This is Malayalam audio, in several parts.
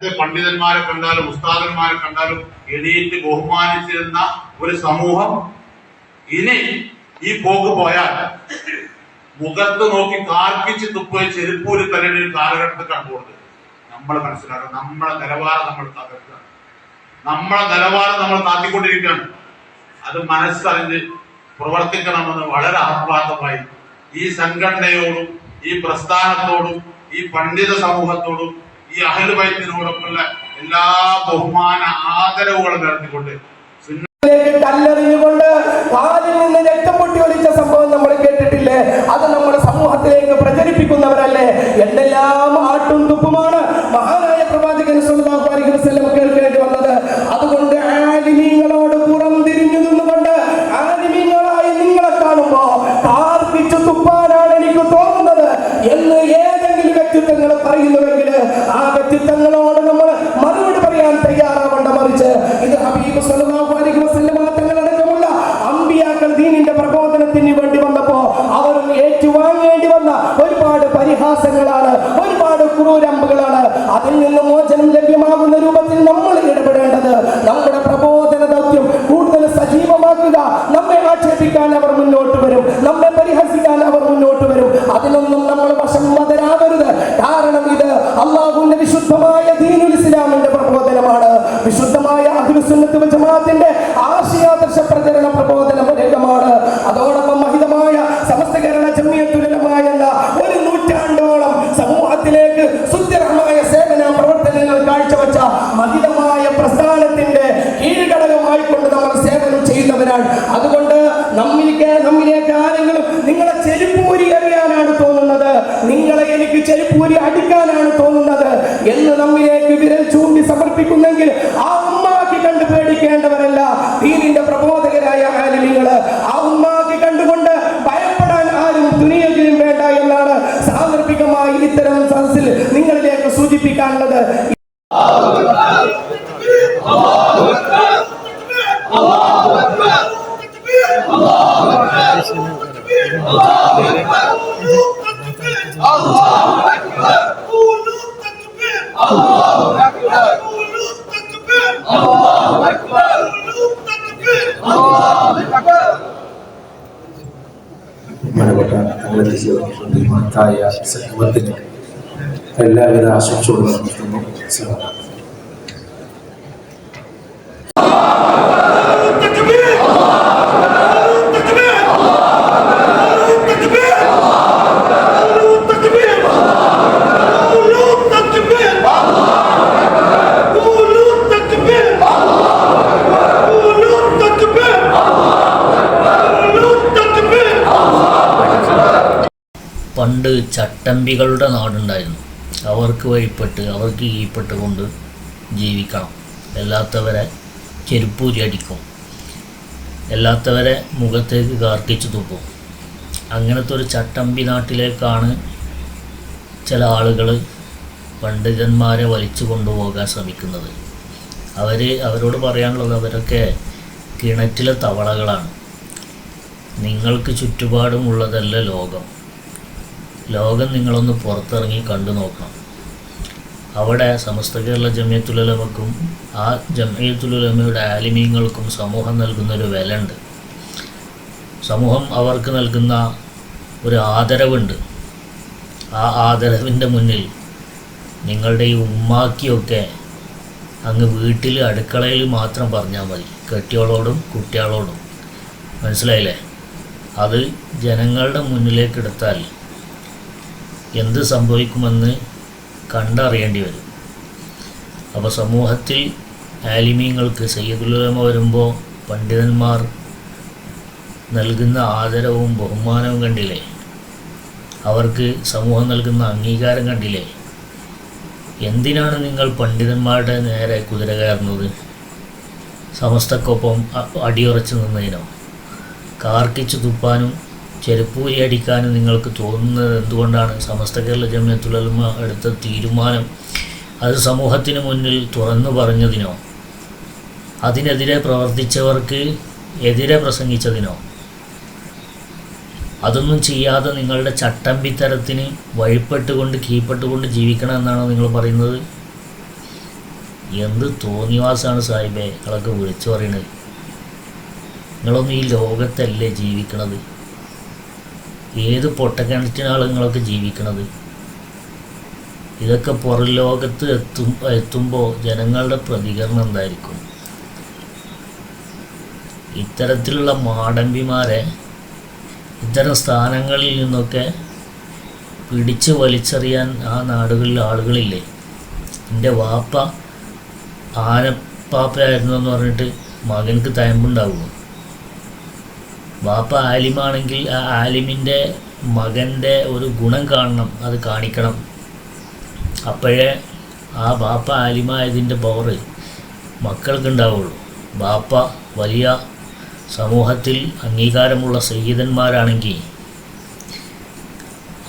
പണ്ഡിതന്മാരെ കണ്ടാലും ഉസ്താദന്മാരെ കണ്ടാലും എണീറ്റ് ബഹുമാനിച്ചിരുന്ന ഒരു സമൂഹം ഇനി ഈ പോക്ക് പോയാൽ മുഖത്ത് നോക്കി കാർക്കിച്ച് തുപ്പുകയും ചെരുപ്പൂരി തലയുടെ ഒരു കാലഘട്ടത്തിൽ കണ്ടുകൊണ്ട് നമ്മൾ മനസ്സിലാക്കണം. നമ്മളെ നിലവാരം നമ്മൾ തകർക്കുക. നമ്മളെ നിലവാരം നമ്മൾ താത്തിക്കൊണ്ടിരിക്കുകയാണ്. അത് മനസ്സറിഞ്ഞ് പ്രവർത്തിക്കണമെന്ന് വളരെ ആത്മാർത്ഥമായി ഈ സംഘടനയോടും ഈ പ്രസ്ഥാനത്തോടും ഈ പണ്ഡിത സമൂഹത്തോടും ഈ അഹലുബൈത്തിനോടൊപ്പമുള്ള എല്ലാ ബഹുമാന ആദരവുകളും നടത്തിക്കൊണ്ട് കല്ലെറിഞ്ഞുകൊണ്ട് കാലിൽ നിന്ന് രക്തം പൊട്ടി സംഭവം നമ്മൾ കേട്ടിട്ടില്ലേ? അത് നമ്മുടെ സമൂഹത്തിലേക്ക് പ്രചരിപ്പിക്കുന്നവരല്ലേ? എന്തെല്ലാം ആട്ടും തുപ്പുമാണ് മഹാനായ പ്രവാചകൻ വസല്ലം കേൾക്കേണ്ടി വന്നത്. അതുകൊണ്ട് ആലിമീങ്ങളോട് പുറം തിരിഞ്ഞു നിന്നുകൊണ്ട് ആലിമീങ്ങളായി നിങ്ങളെ കാണുമ്പോ കാർപ്പിച്ചു തുപ്പാനാണ് എനിക്ക് തോന്നുന്നത് എന്ന് ഏതെങ്കിലും വ്യക്തിത്വങ്ങൾ പറയുന്നുവെങ്കിൽ ആ വ്യക്തിത്വങ്ങളോട് നമ്മൾ മറുപടി പറയാൻ തയ്യാറാവേണ്ട മറിച്ച്. ഇത് ഹബീബ് സല്ലല്ലാഹു അലൈഹി വസല്ലം തങ്ങളടക്കമുള്ള അമ്പിയാക്കൾ ദീനിന്റെ പ്രബോധനത്തിന് വേണ്ടി വന്നപ്പോ അവർ ഏറ്റുവാങ്ങേണ്ടി വന്ന ഒരുപാട് പരിഹാസങ്ങളാണ്. ഒരുപാട് ക്രൂരമ്പുകളാണ്. സമസ്ത ഒരു നൂറ്റാണ്ടോളം സമൂഹത്തിലേക്ക് സുസ്ഥിരമായ സേവന പ്രവർത്തനങ്ങൾ കാഴ്ചവെച്ച മതിലമായ പ്രസ്ഥാനത്തിന്റെ കീഴ്ഘടകമായി കൊണ്ട് നമ്മൾ സേവനം ചെയ്യുന്നവരാണ്. അതുകൊണ്ട് നമ്മിലേക്ക് നമ്മിലേക്ക് ആരെങ്കിലും നിങ്ങളെ ചെരുപ്പൂരി എറിയാനാണ് തോന്നുന്നത്. നിങ്ങളെ എനിക്ക് ചെരുപ്പൂരി അടിക്കാനാണ് തോന്നുന്നത് എന്ന് നമ്മിലേക്ക് വിരൽ ചൂണ്ടി സമർപ്പിക്കുന്നെങ്കിൽ ആ ഉമ്മാക്കി കണ്ടു പേടിക്കേണ്ടവരല്ല ദീനിന്റെ പ്രബോധകരായ ആലിമികൾ ആ கூறியிருக்கின்றான்றது మన ఒక అన్నది సత్యవర్ధనం എല്ലാവിധ ആശംസകളും നടത്തുന്നു. പണ്ട് ചട്ടമ്പികളുടെ നാടുണ്ടായിരുന്നു അവർക്ക് വഴിപ്പെട്ട് അവർക്ക് കീഴ്പ്പെട്ടുകൊണ്ട് ജീവിക്കണം. അല്ലാത്തവരെ ചെരുപ്പൂരി അടിക്കും. അല്ലാത്തവരെ മുഖത്തേക്ക് കാർക്കിച്ചു തുപ്പും അങ്ങനത്തെ ഒരു ചട്ടമ്പി നാട്ടിലേക്കാണ് ചില ആളുകൾ പണ്ഡിതന്മാരെ വലിച്ചു കൊണ്ടുപോകാൻ ശ്രമിക്കുന്നത്. അവർ അവരോട് പറയാനുള്ളത് അവരൊക്കെ കിണറ്റിലെ തവളകളാണ്. നിങ്ങൾക്ക് ചുറ്റുപാടുമുള്ളതല്ല ലോകം. ലോകം നിങ്ങളൊന്ന് പുറത്തിറങ്ങി കണ്ടു നോക്കണം. അവിടെ സമസ്ത കേരള ജമിയത്തുലമക്കും ആ ജമിയത്തുലമയുടെ ആലിമീങ്ങൾക്കും സമൂഹം നൽകുന്നൊരു വിലയുണ്ട്. സമൂഹം അവർക്ക് നൽകുന്ന ഒരു ആദരവുണ്ട്. ആ ആദരവിന്റെ മുന്നിൽ നിങ്ങളുടെ ഈ ഉമ്മാക്കിയൊക്കെ അങ്ങ് വീട്ടിൽ അടുക്കളയിൽ മാത്രം പറഞ്ഞാൽ മതി. കെട്ടിയോളോടും കുട്ടികളോടും. മനസ്സിലായില്ലേ? അത് ജനങ്ങളുടെ മുന്നിലേക്ക് എടുത്താൽ എന്ത് സംഭവിക്കുമെന്ന് കണ്ടറിയേണ്ടി വരും. അപ്പോൾ സമൂഹത്തിൽ ആലിമീങ്ങൾക്ക് സയ്യദുലമ വരുമ്പോൾ പണ്ഡിതന്മാർ നൽകുന്ന ആദരവും ബഹുമാനവും കണ്ടില്ലേ? അവർക്ക് സമൂഹം നൽകുന്ന അംഗീകാരം കണ്ടില്ലേ? എന്തിനാണ് നിങ്ങൾ പണ്ഡിതന്മാരുടെ നേരെ കുതിര കയറുന്നത്? സമസ്തക്കൊപ്പം അടിയുറച്ച് നിന്നതിനോ? കാർക്കിച്ചു തുപ്പാനും ചെരുപ്പൂരി അടിക്കാൻ നിങ്ങൾക്ക് തോന്നുന്നത് എന്തുകൊണ്ടാണ്? സമസ്ത കേരള ജമ്യത്തുള്ള എടുത്ത തീരുമാനം അത് സമൂഹത്തിന് മുന്നിൽ തുറന്നു പറഞ്ഞതിനോ? അതിനെതിരെ പ്രവർത്തിച്ചവർക്ക് എതിരെ പ്രസംഗിച്ചതിനോ? അതൊന്നും ചെയ്യാതെ നിങ്ങളുടെ ചട്ടമ്പിത്തരത്തിന് വഴിപ്പെട്ടുകൊണ്ട് കീഴ്പ്പെട്ടുകൊണ്ട് ജീവിക്കണം എന്നാണോ നിങ്ങൾ പറയുന്നത്? എന്ത് തോന്നിവാസാണ് സാഹിബേ നിങ്ങളൊക്കെ വിളിച്ചു പറയുന്നത് നിങ്ങളൊന്നും ഈ ലോകത്തല്ലേ ജീവിക്കണത്? ഏത് പൊട്ടക്കിണറ്റിനാണ് നിങ്ങളൊക്കെ ജീവിക്കണത്? ഇതൊക്കെ പുറം ലോകത്ത് എത്തും എത്തുമ്പോൾ ജനങ്ങളുടെ പ്രതികരണം എന്തായിരിക്കും? ഇത്തരത്തിലുള്ള മാടമ്പിമാരെ ഇത്തരം സ്ഥാനങ്ങളിൽ നിന്നൊക്കെ പിടിച്ച് വലിച്ചെറിയാൻ ആ നാടുകളിൽ ആളുകളില്ലേ? എന്റെ വാപ്പ ആനപ്പാപ്പയായിരുന്നു എന്ന് പറഞ്ഞിട്ട് മകനക്ക് തയമ്പുണ്ടാവുമോ? വാപ്പ ആലിമാണെങ്കിൽ ആ ആലിമിന്റെ മകന്റെ ഒരു ഗുണം കാണണം അത് കാണിക്കണം. അപ്പോഴേ ആ ബാപ്പ ആലിമായതിന്റെ പവർ മക്കൾക്ക് ഉണ്ടാവുള്ളൂ ബാപ്പ വലിയ സമൂഹത്തിൽ അംഗീകാരമുള്ള സയ്യിദന്മാരാണെങ്കിൽ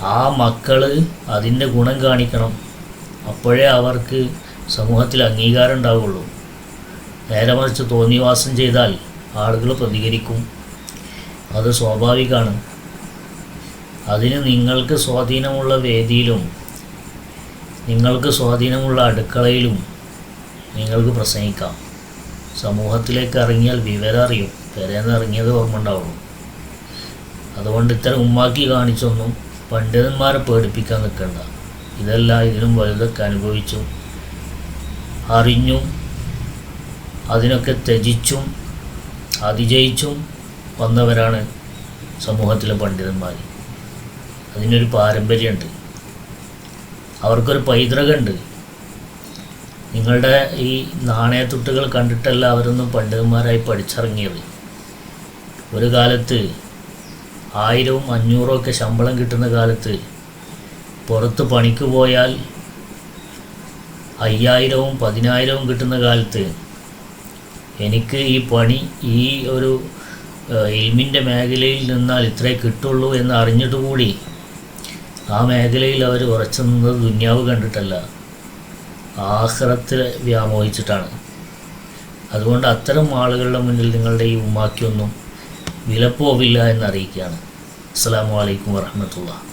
ആ മക്കൾ അതിന്റെ ഗുണം കാണിക്കണം. അപ്പോഴേ അവർക്ക് സമൂഹത്തിൽ അംഗീകാരം ഉണ്ടാവുള്ളൂ. നേരെ മറിച്ച് തോന്നിവാസം ചെയ്താൽ ആളുകൾ പ്രതികരിക്കും. അത് സ്വാഭാവികമാണ്. അതിന് നിങ്ങൾക്ക് സ്വാധീനമുള്ള വേദിയിലും നിങ്ങൾക്ക് സ്വാധീനമുള്ള അടുക്കളയിലും നിങ്ങൾക്ക് പ്രസംഗിക്കാം. സമൂഹത്തിലേക്ക് ഇറങ്ങിയാൽ വിവരം അറിയും. പെരേന്ന് ഇറങ്ങിയത് ഓർമ്മ ഉണ്ടാവുള്ളൂ. അതുകൊണ്ട് ഇത്തരം ഉമ്മാക്കി കാണിച്ചൊന്നും പണ്ഡിതന്മാരെ പേടിപ്പിക്കാൻ നിൽക്കണ്ട. ഇതെല്ലാം ഇതിലും വലുതൊക്കെ അനുഭവിച്ചും അറിഞ്ഞും അതിനൊക്കെ ത്യജിച്ചും അതിജയിച്ചും വന്നവരാണ് സമൂഹത്തിലെ പണ്ഡിതന്മാർ അതിനൊരു പാരമ്പര്യമുണ്ട് അവർക്കൊരു പൈതൃകമുണ്ട് നിങ്ങളുടെ ഈ നാണയത്തുട്ടുകൾ കണ്ടിട്ടല്ല അവരൊന്നും പണ്ഡിതന്മാരായി പഠിച്ചിറങ്ങിയത്. ഒരു കാലത്ത് ആയിരവും അഞ്ഞൂറും ഒക്കെ ശമ്പളം കിട്ടുന്ന കാലത്ത് പുറത്ത് പണിക്ക് പോയാൽ അയ്യായിരവും പതിനായിരവും കിട്ടുന്ന കാലത്ത് എനിക്ക് ഈ പണി ഈ ഒരു ഇൽമിന്റെ മേഖലയിൽ നിന്നാൽ ഇത്രേ കിട്ടുള്ളൂ എന്ന് അറിഞ്ഞിട്ട് കൂടി ആ മേഖലയിൽ അവർ ഉറച്ചു നിന്നത് ദുന്യാവ് കണ്ടിട്ടല്ല. ആഹ്റത്തിൽ വ്യാമോഹിച്ചിട്ടാണ്. അതുകൊണ്ട് അത്തരം ആളുകളുടെ മുന്നിൽ നിങ്ങളുടെ ഈ ഉമ്മാക്കിയൊന്നും വിലപ്പോവില്ല എന്നറിയിക്കുകയാണ്. അസ്സാം വലൈക്കും വർഹമത്തുള്ള